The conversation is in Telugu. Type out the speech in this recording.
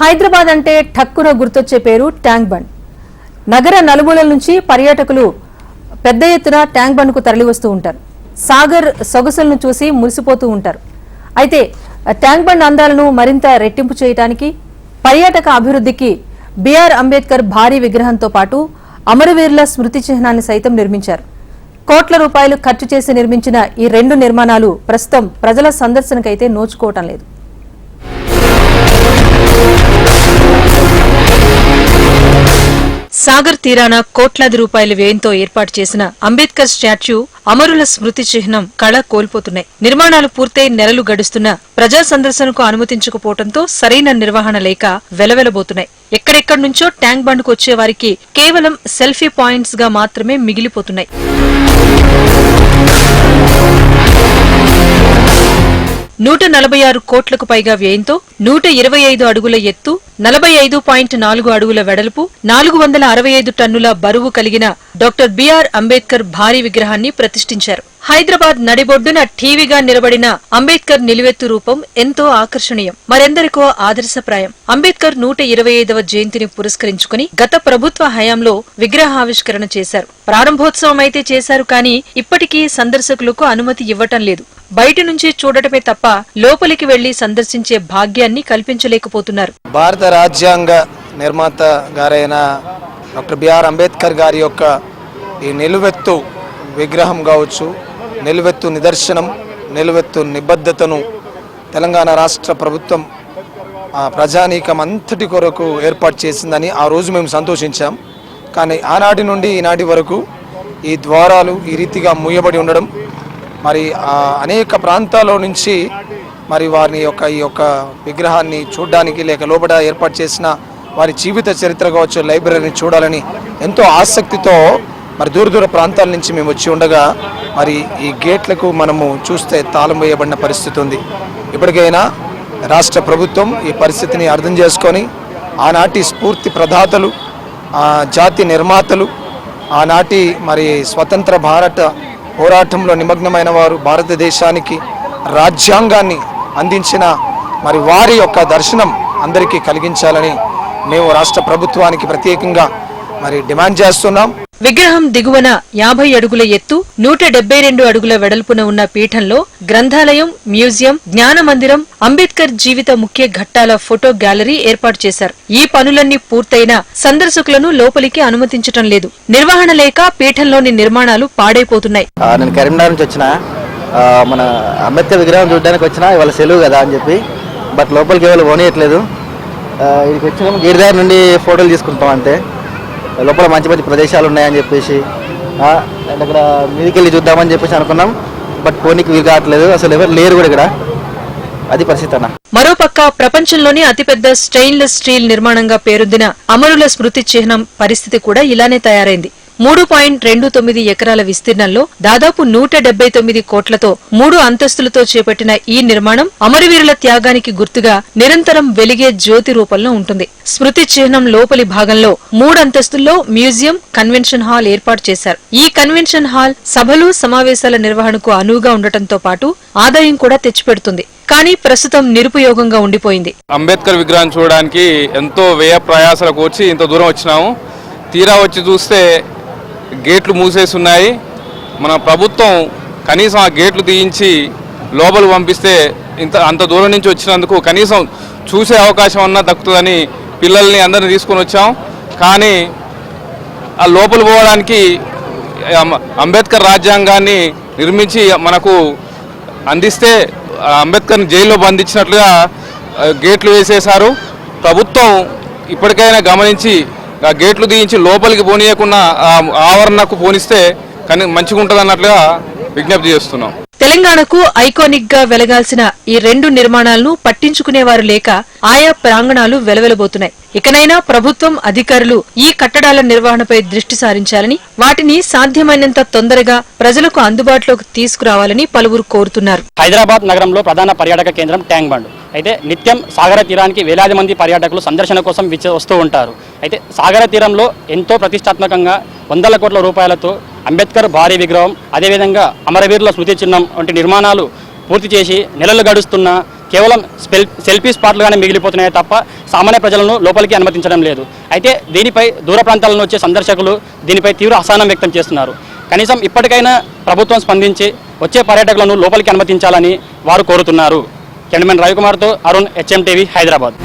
హైదరాబాద్ అంటే ఠక్కున గుర్తొచ్చే పేరు ట్యాంక్ బండ్. నగర నలుమూలల నుంచి పర్యాటకులు పెద్ద ఎత్తున ట్యాంక్ బండ్కు తరలివస్తూ ఉంటారు. సాగర్ సొగసులను చూసి మురిసిపోతూ ఉంటారు. అయితే ట్యాంక్ బండ్ అందాలను మరింత రెట్టింపు చేయడానికి పర్యాటక అభివృద్ధికి బిఆర్ అంబేద్కర్ భారీ విగ్రహంతో పాటు అమరవీరుల స్మృతి చిహ్నాన్ని సైతం నిర్మించారు. కోట్ల రూపాయలు ఖర్చు చేసి నిర్మించిన ఈ రెండు నిర్మాణాలు ప్రస్తుతం ప్రజల సందర్శనకైతే నోచుకోవటం లేదు. సాగర్ తీరాన కోట్లాది రూపాయల వ్యయంతో ఏర్పాటు చేసిన అంబేద్కర్ స్టాచ్యూ అమరుల స్మృతి చిహ్నం కళ కోల్పోతున్నాయి. నిర్మాణాలు పూర్తయి నెలలు గడుస్తున్నా ప్రజా సందర్శనకు అనుమతించకపోవడంతో సరైన నిర్వహణ లేక వెలవెలబోతున్నాయి. ఎక్కడెక్కడి నుంచో ట్యాంక్ బండ్కు వచ్చే వారికి కేవలం సెల్ఫీ పాయింట్స్గా మాత్రమే మిగిలిపోతున్నాయి. నూట నలభై ఆరు కోట్లకు పైగా వ్యయంతో నూట ఇరవై ఐదు అడుగుల ఎత్తు నలభై ఐదు పాయింట్ నాలుగు అడుగుల వెడల్పు నాలుగు వందల అరవై ఐదు టన్నుల బరువు కలిగిన డాక్టర్ బిఆర్ అంబేద్కర్ భారీ విగ్రహాన్ని ప్రతిష్ఠించారు. హైదరాబాద్ నడిబొడ్డున టీవీగా నిలబడిన అంబేద్కర్ నిలువెత్తు రూపం ఎంతో ఆకర్షణీయం. మరెందరికో ఆదర్శప్రాయం. అంబేద్కర్ నూట ఇరవై ఐదవ జయంతిని పురస్కరించుకుని గత ప్రభుత్వ హయాంలో విగ్రహావిష్కరణ చేశారు. ప్రారంభోత్సవం అయితే చేశారు కానీ ఇప్పటికీ సందర్శకులకు అనుమతి ఇవ్వటం లేదు. బయట నుంచి చూడటమే తప్ప లోపలికి వెళ్ళి సందర్శించే భాగ్యాన్ని కల్పించలేకపోతున్నారు. భారత రాజ్యాంగ నిర్మాత గారైన డాక్టర్ బిఆర్ అంబేద్కర్ గారి యొక్క ఈ నిలువెత్తు విగ్రహం కావచ్చు నిలువెత్తు నిదర్శనం నిలువెత్తు నిబద్ధతను తెలంగాణ రాష్ట్ర ప్రభుత్వం ఆ ప్రజానీకం అంతటి కొరకు ఏర్పాటు చేసిందని ఆ రోజు మేము సంతోషించాం. కానీ ఆనాటి నుండి ఈనాటి వరకు ఈ ద్వారాలు ఈ రీతిగా మూయబడి ఉండడం మరి ఆ అనేక ప్రాంతాల నుంచి మరి వారిని యొక్క ఈ యొక్క విగ్రహాన్ని చూడడానికి లేక లోపల ఏర్పాటు చేసిన వారి జీవిత చరిత్ర కావచ్చు లైబ్రరీని చూడాలని ఎంతో ఆసక్తితో మరి దూర దూర ప్రాంతాల నుంచి మేము వచ్చి ఉండగా మరి ఈ గేట్లకు మనము చూస్తే తాళం వేయబడిన పరిస్థితి ఉంది. ఇప్పటికైనా రాష్ట్ర ప్రభుత్వం ఈ పరిస్థితిని అర్థం చేసుకొని ఆనాటి స్ఫూర్తి ప్రదాతలు ఆ జాతి నిర్మాతలు ఆనాటి మరి స్వతంత్ర భారత పోరాటంలో నిమగ్నమైన వారు భారతదేశానికి రాజ్యాంగాన్ని అందించిన మరి వారి యొక్క దర్శనం అందరికీ కలిగించాలని మేము రాష్ట్ర ప్రభుత్వానికి ప్రత్యేకంగా మరి డిమాండ్ చేస్తున్నాం. విగ్రహం దిగువన యాభై అడుగుల ఎత్తు నూట డెబ్బై రెండు అడుగుల వెడల్పున ఉన్న పీఠంలో గ్రంథాలయం మ్యూజియం జ్ఞాన మందిరం అంబేద్కర్ జీవిత ముఖ్య ఘట్టాల ఫోటో గ్యాలరీ ఏర్పాటు చేశారు. ఈ పనులన్నీ పూర్తయినా సందర్శకులను లోపలికి అనుమతించటం లేదు. నిర్వహణ లేక పీఠంలోని నిర్మాణాలు పాడైపోతున్నాయి. నేను కరీంనగర్ నుంచి వచ్చిన మన అంబేద్కర్ విగ్రహం చూడడానికి వచ్చిన ఇవాళ సెలవు కదా అని చెప్పి బట్ లోపలికి ఎవరు పోనీయట్లేదు. ఇక్కడికి వచ్చిన గిరిదారి నుండి ఫోటోలు తీసుకుంటాం అంతే. లోపల మంచి మంచి ప్రదేశాలు ఉన్నాయని చెప్పేసి అండ్ అక్కడ మీదికి వెళ్ళి చూద్దామని చెప్పేసి అనుకున్నాం. బట్ పోనీకి వీలు కావట్లేదు. అసలు ఎవరు లేరు కూడా ఇక్కడ. అది పరిస్థితి అన్న. మరోపక్క ప్రపంచంలోనే అతిపెద్ద స్టెయిన్లెస్ స్టీల్ నిర్మాణంగా పేరొందిన అమరుల స్మృతి చిహ్నం పరిస్థితి కూడా ఇలానే తయారైంది. మూడు పాయింట్ రెండు తొమ్మిది ఎకరాల విస్తీర్ణంలో దాదాపు నూట డెబ్బై తొమ్మిది కోట్లతో మూడు అంతస్తులతో చేపట్టిన ఈ నిర్మాణం అమరవీరుల త్యాగానికి గుర్తుగా నిరంతరం వెలిగే జ్యోతి రూపంలో ఉంటుంది. స్మృతి చిహ్నం లోపలి భాగంలో మూడు అంతస్తుల్లో మ్యూజియం కన్వెన్షన్ హాల్ ఏర్పాటు చేశారు. ఈ కన్వెన్షన్ హాల్ సభలు సమావేశాల నిర్వహణకు అనువుగా ఉండటంతో పాటు ఆదాయం కూడా తెచ్చిపెడుతుంది. కానీ ప్రస్తుతం నిరుపయోగంగా ఉండిపోయింది. అంబేద్కర్ విగ్రహం చూడడానికి ఎంతో వ్యయ ప్రయాసాలకు వచ్చి ఇంత దూరం వచ్చినాము. తీరా వచ్చి చూస్తే గేట్లు మూసేసి ఉన్నాయి మన ప్రభుత్వం కనీసం ఆ గేట్లు తీయించి లోపల పంపిస్తే ఇంత అంత దూరం నుంచి వచ్చినందుకు కనీసం చూసే అవకాశం అన్నా దక్కుతుందని పిల్లల్ని అందరిని తీసుకొని వచ్చాం. కానీ ఆ లోపల పోవడానికి అంబేద్కర్ రాజ్యాంగాన్ని నిర్మించి మనకు అందిస్తే ఆ అంబేద్కర్ని జైల్లో బంధించినట్లుగా గేట్లు వేసేశారు. ప్రభుత్వం ఇప్పటికైనా గమనించి గేట్లు తీయించి లోపలికి పోనీయకుండా ఆవరణకు పోనిస్తే కానీ మంచిగా ఉంటుంది అన్నట్లుగా విజ్ఞప్తి చేస్తున్నాం. తెలంగాణకు ఐకానిక్గా వెలగాల్సిన ఈ రెండు నిర్మాణాలను పట్టించుకునేవారు లేక ఆయా ప్రాంగణాలు వెలవెలబోతున్నాయి. ఇకనైనా ప్రభుత్వం అధికారులు ఈ కట్టడాల నిర్వహణపై దృష్టి సారించాలని వాటిని సాధ్యమైనంత తొందరగా ప్రజలకు అందుబాటులోకి తీసుకురావాలని పలువురు కోరుతున్నారు. హైదరాబాద్ నగరంలో ప్రధాన పర్యాటక కేంద్రం ట్యాంక్ బండ్ అయితే నిత్యం సాగర తీరానికి వేలాది మంది పర్యాటకులు సందర్శన కోసం వస్తూ ఉంటారు. అయితే సాగర తీరంలో ఎంతో ప్రతిష్టాత్మకంగా వందల కోట్ల రూపాయలతో అంబేద్కర్ భారీ విగ్రహం అదేవిధంగా అమరవీరుల స్మృతి చిహ్నం వంటి నిర్మాణాలు పూర్తి చేసి నెలలు గడుస్తున్నా కేవలం స్పెల్ సెల్ఫీ స్పాట్లుగానే మిగిలిపోతున్నాయి తప్ప సామాన్య ప్రజలను లోపలికి అనుమతించడం లేదు. అయితే దీనిపై దూర ప్రాంతాల నుంచి వచ్చే సందర్శకులు దీనిపై తీవ్ర అసహనం వ్యక్తం చేస్తున్నారు. కనీసం ఇప్పటికైనా ప్రభుత్వం స్పందించి వచ్చే పర్యాటకులను లోపలికి అనుమతించాలని వారు కోరుతున్నారు. కెమెరామెన్ రవికుమార్తో అరుణ్ హెచ్ఎం టీవీ హైదరాబాద్.